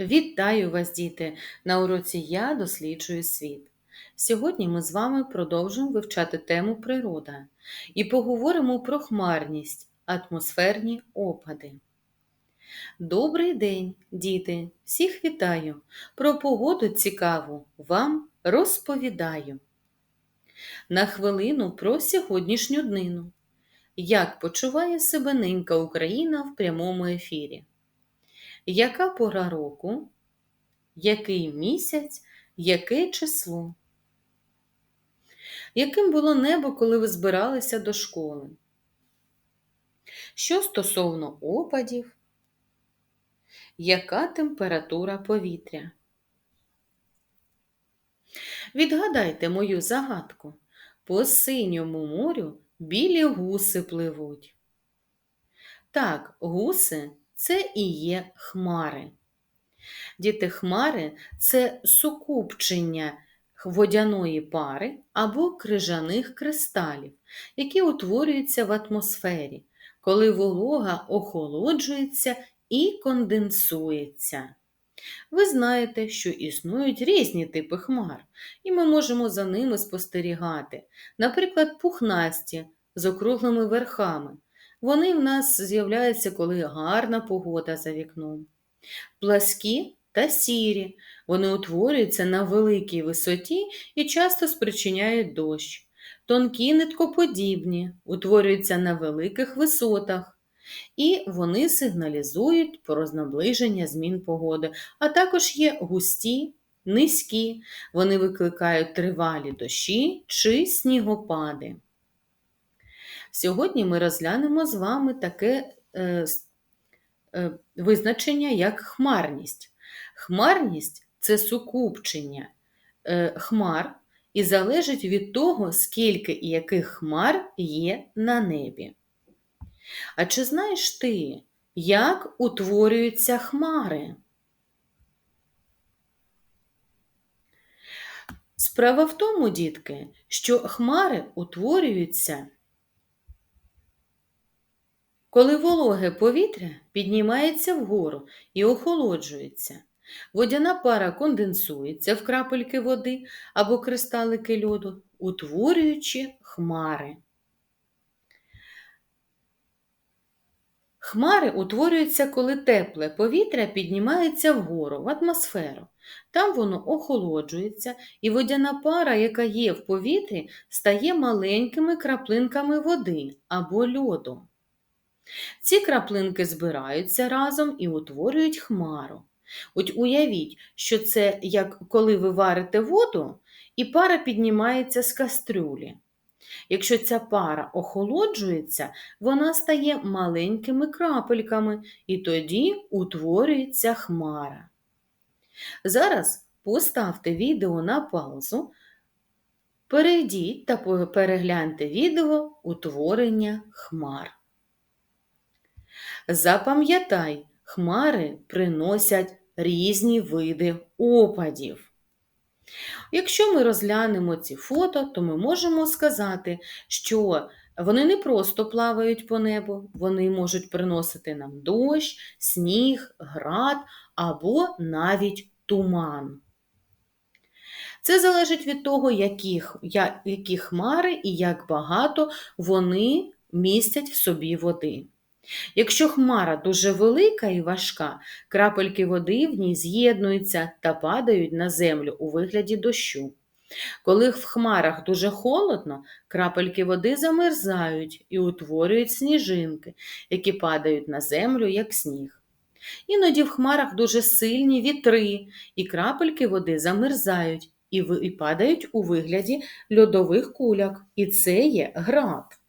Вітаю вас, діти! На уроці Я досліджую світ. Сьогодні ми з вами продовжуємо вивчати тему природа і поговоримо про хмарність, атмосферні опади. Добрий день, діти! Всіх вітаю! Про погоду цікаву вам розповідаю. На хвилину про сьогоднішню днину. Як почуває себе ненька Україна в прямому ефірі? Яка пора року? Який місяць, яке число? Яким було небо, коли ви збиралися до школи? Що стосовно опадів? Яка температура повітря? Відгадайте мою загадку. По синьому морю білі гуси пливуть. Так, гуси це і є хмари. Діти хмари це сукупчення водяної пари або крижаних кристалів, які утворюються в атмосфері, коли волога охолоджується і конденсується. Ви знаєте, що існують різні типи хмар, і ми можемо за ними спостерігати, наприклад, пухнасті з округлими верхами. Вони в нас з'являються, коли гарна погода за вікном. Пласкі та сірі, вони утворюються на великій висоті і часто спричиняють дощ. Тонкі ниткоподібні, утворюються на великих висотах. І вони сигналізують про наближення змін погоди, а також є густі, низькі, вони викликають тривалі дощі чи снігопади. Сьогодні ми розглянемо з вами таке е, е, визначення, як хмарність. Хмарність це сукупчення е, хмар і залежить від того, скільки і яких хмар є на небі. А чи знаєш ти, як утворюються хмари? Справа в тому, дітки, що хмари утворюються коли вологе повітря піднімається вгору і охолоджується, водяна пара конденсується в крапельки води або кристалики льоду, утворюючи хмари. Хмари утворюються, коли тепле повітря піднімається вгору в атмосферу. Там воно охолоджується, і водяна пара, яка є в повітрі, стає маленькими краплинками води або льоду. Ці краплинки збираються разом і утворюють хмару. От уявіть, що це як коли ви варите воду, і пара піднімається з кастрюлі. Якщо ця пара охолоджується, вона стає маленькими крапельками і тоді утворюється хмара. Зараз поставте відео на паузу, перейдіть та перегляньте відео утворення хмар. Запам'ятай, хмари приносять різні види опадів. Якщо ми розглянемо ці фото, то ми можемо сказати, що вони не просто плавають по небу, вони можуть приносити нам дощ, сніг, град або навіть туман. Це залежить від того, які, які хмари і як багато вони містять в собі води. Якщо хмара дуже велика і важка, крапельки води в ній з'єднуються та падають на землю у вигляді дощу. Коли в хмарах дуже холодно, крапельки води замерзають і утворюють сніжинки, які падають на землю, як сніг. Іноді в хмарах дуже сильні вітри, і крапельки води замерзають і падають у вигляді льодових куляк, і це є град.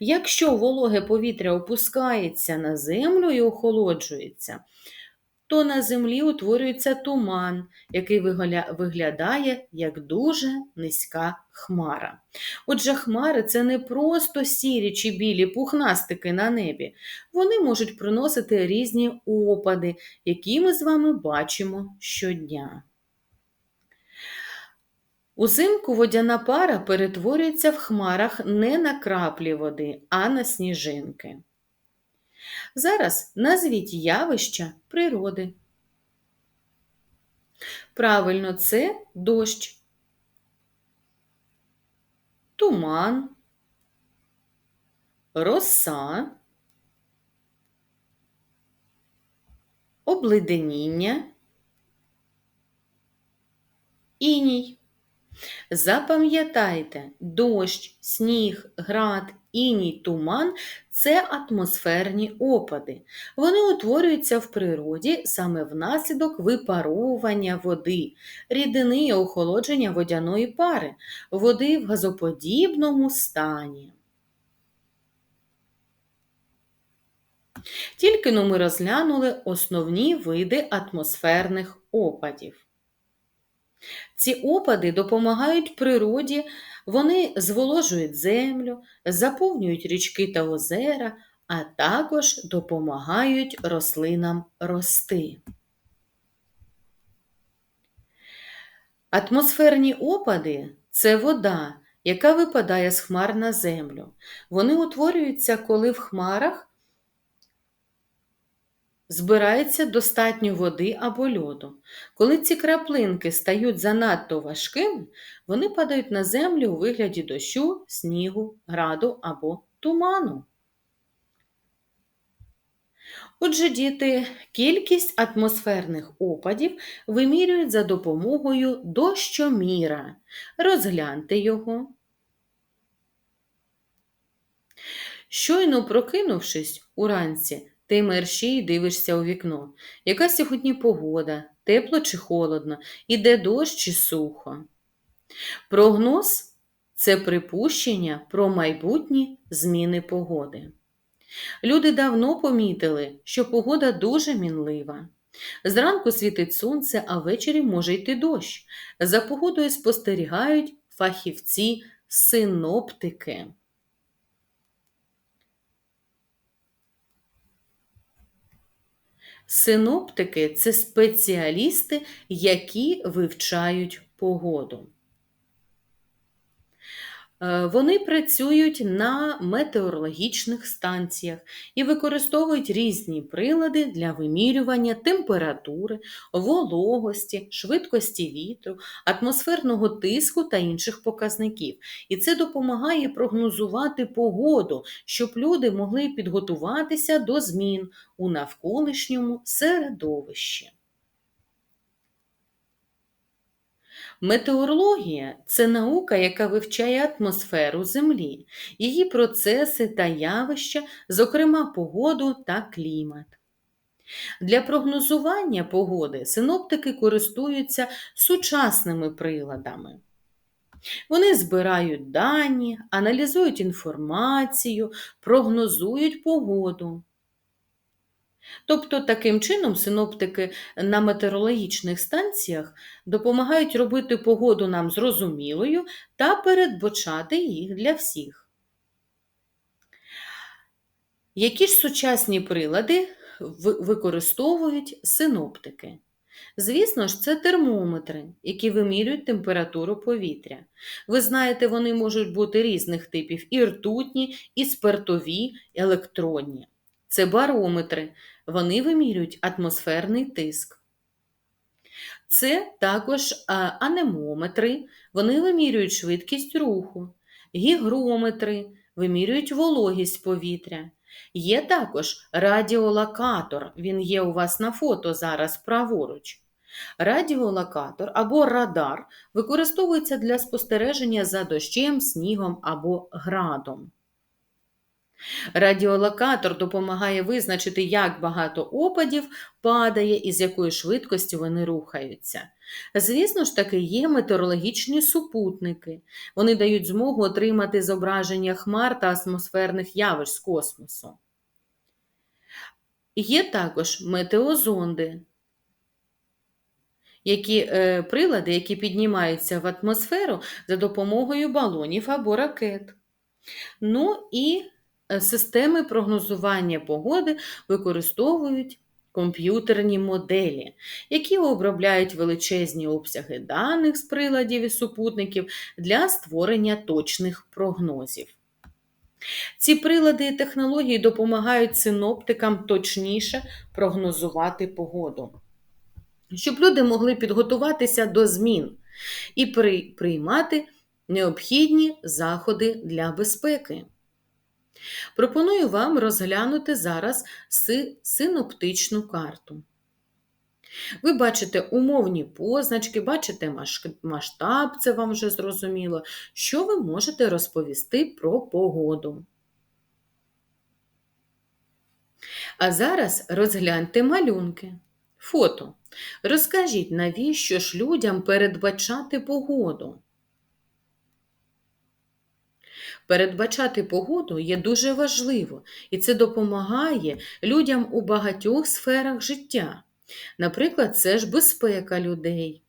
Якщо вологе повітря опускається на землю і охолоджується, то на землі утворюється туман, який виглядає як дуже низька хмара. Отже, хмари це не просто сірі чи білі пухнастики на небі, вони можуть приносити різні опади, які ми з вами бачимо щодня. Узимку водяна пара перетворюється в хмарах не на краплі води, а на сніжинки. Зараз назвіть явища природи. Правильно, це дощ, туман, роса, обледеніння, іній. Запам'ятайте, дощ, сніг, град, іній, туман це атмосферні опади. Вони утворюються в природі саме внаслідок випаровування води, рідини і охолодження водяної пари, води в газоподібному стані. Тільки но ми розглянули основні види атмосферних опадів. Ці опади допомагають природі, вони зволожують землю, заповнюють річки та озера, а також допомагають рослинам рости. Атмосферні опади це вода, яка випадає з хмар на землю. Вони утворюються, коли в хмарах збирається достатньо води або льоду. Коли ці краплинки стають занадто важкими, вони падають на землю у вигляді дощу, снігу, граду або туману. Отже, діти, кількість атмосферних опадів вимірюють за допомогою дощоміра. Розгляньте його. Щойно прокинувшись уранці, ти мерщій дивишся у вікно. Яка сьогодні погода, тепло чи холодно, іде дощ чи сухо. Прогноз це припущення про майбутні зміни погоди. Люди давно помітили, що погода дуже мінлива. Зранку світить сонце, а ввечері може йти дощ. За погодою спостерігають фахівці синоптики. Синоптики це спеціалісти, які вивчають погоду. Е, вони працюють на метеорологічних станціях і використовують різні прилади для вимірювання температури, вологості, швидкості вітру, атмосферного тиску та інших показників. І це допомагає прогнозувати погоду, щоб люди могли підготуватися до змін у навколишньому середовищі. Метеорологія це наука, яка вивчає атмосферу Землі, її процеси та явища, зокрема погоду та клімат. Для прогнозування погоди синоптики користуються сучасними приладами. Вони збирають дані, аналізують інформацію, прогнозують погоду. Тобто, таким чином, синоптики на метеорологічних станціях допомагають робити погоду нам зрозумілою та передбачати їх для всіх. Які ж сучасні прилади використовують синоптики? Звісно ж, це термометри, які вимірюють температуру повітря. Ви знаєте, вони можуть бути різних типів: і ртутні, і спиртові, електронні. Це барометри, вони вимірюють атмосферний тиск. Це також анемометри, вони вимірюють швидкість руху, гігрометри вимірюють вологість повітря. Є також радіолокатор, він є у вас на фото зараз праворуч. Радіолокатор або радар використовується для спостереження за дощем, снігом або градом. Радіолокатор допомагає визначити, як багато опадів падає і з якою швидкістю вони рухаються. Звісно ж таки, є метеорологічні супутники. Вони дають змогу отримати зображення хмар та атмосферних явищ з космосу. Є також метеозонди, які е, прилади, які піднімаються в атмосферу за допомогою балонів або ракет. Ну і системи прогнозування погоди використовують комп'ютерні моделі, які обробляють величезні обсяги даних з приладів і супутників для створення точних прогнозів. Ці прилади і технології допомагають синоптикам точніше прогнозувати погоду. щоб люди могли підготуватися до змін і приймати необхідні заходи для безпеки. Пропоную вам розглянути зараз синоптичну карту. Ви бачите умовні позначки, бачите масштаб, це вам вже зрозуміло. Що ви можете розповісти про погоду? А зараз розгляньте малюнки. Фото. Розкажіть, навіщо ж людям передбачати погоду? Передбачати погоду є дуже важливо, і це допомагає людям у багатьох сферах життя. Наприклад, це ж безпека людей.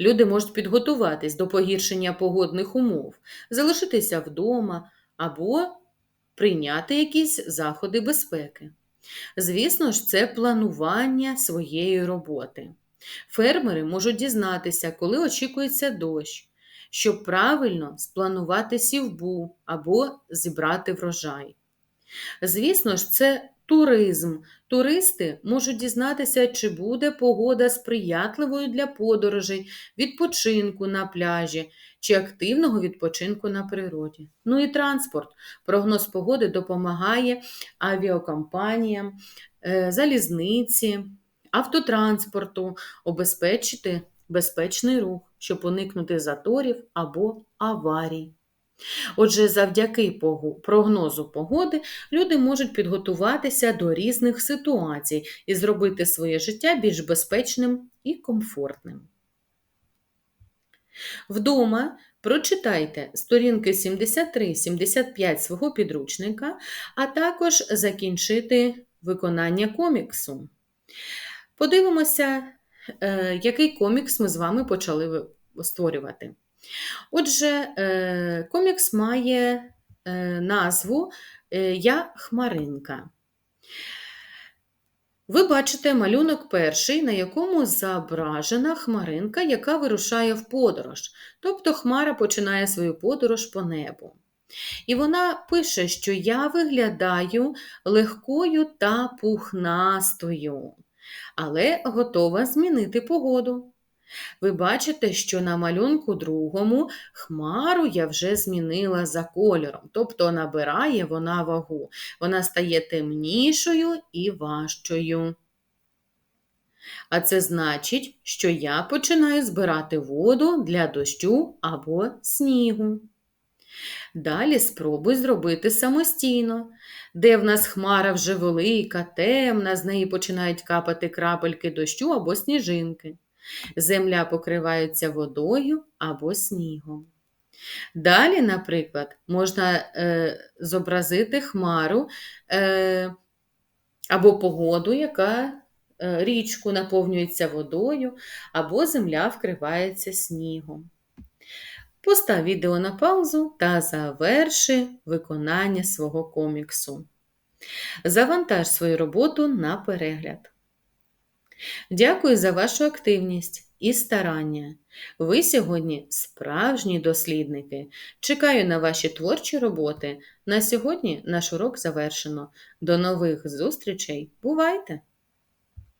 Люди можуть підготуватись до погіршення погодних умов, залишитися вдома або прийняти якісь заходи безпеки. Звісно ж, це планування своєї роботи. Фермери можуть дізнатися, коли очікується дощ, щоб правильно спланувати сівбу або зібрати врожай. Звісно ж, це туризм. Туристи можуть дізнатися, чи буде погода сприятливою для подорожей, відпочинку на пляжі чи активного відпочинку на природі. Ну і транспорт. Прогноз погоди допомагає авіакомпаніям, е, залізниці, автотранспорту обезпечити безпечний рух, щоб уникнути заторів або аварій. Отже, завдяки прогнозу погоди люди можуть підготуватися до різних ситуацій і зробити своє життя більш безпечним і комфортним. Вдома прочитайте сторінки 73-75 свого підручника, а також закінчити виконання коміксу. Подивимося, е, який комікс ми з вами почали створювати. Отже, е, комікс має е, назву е, Я Хмаринка. Ви бачите малюнок перший, на якому зображена хмаринка, яка вирушає в подорож. Тобто хмара починає свою подорож по небу. І вона пише, що я виглядаю легкою та пухнастою, але готова змінити погоду. Ви бачите, що на малюнку другому хмару я вже змінила за кольором, тобто набирає вона вагу. Вона стає темнішою і важчою. А це значить, що я починаю збирати воду для дощу або снігу. Далі спробуй зробити самостійно, де в нас хмара вже велика, темна, з неї починають капати крапельки дощу або сніжинки. Земля покривається водою або снігом. Далі, наприклад, можна е, зобразити хмару е, або погоду, яка е, річку наповнюється водою, або земля вкривається снігом. Постав відео на паузу та заверши виконання свого коміксу. Завантаж свою роботу на перегляд. Дякую за вашу активність і старання. Ви сьогодні справжні дослідники. Чекаю на ваші творчі роботи. На сьогодні наш урок завершено. До нових зустрічей. Бувайте!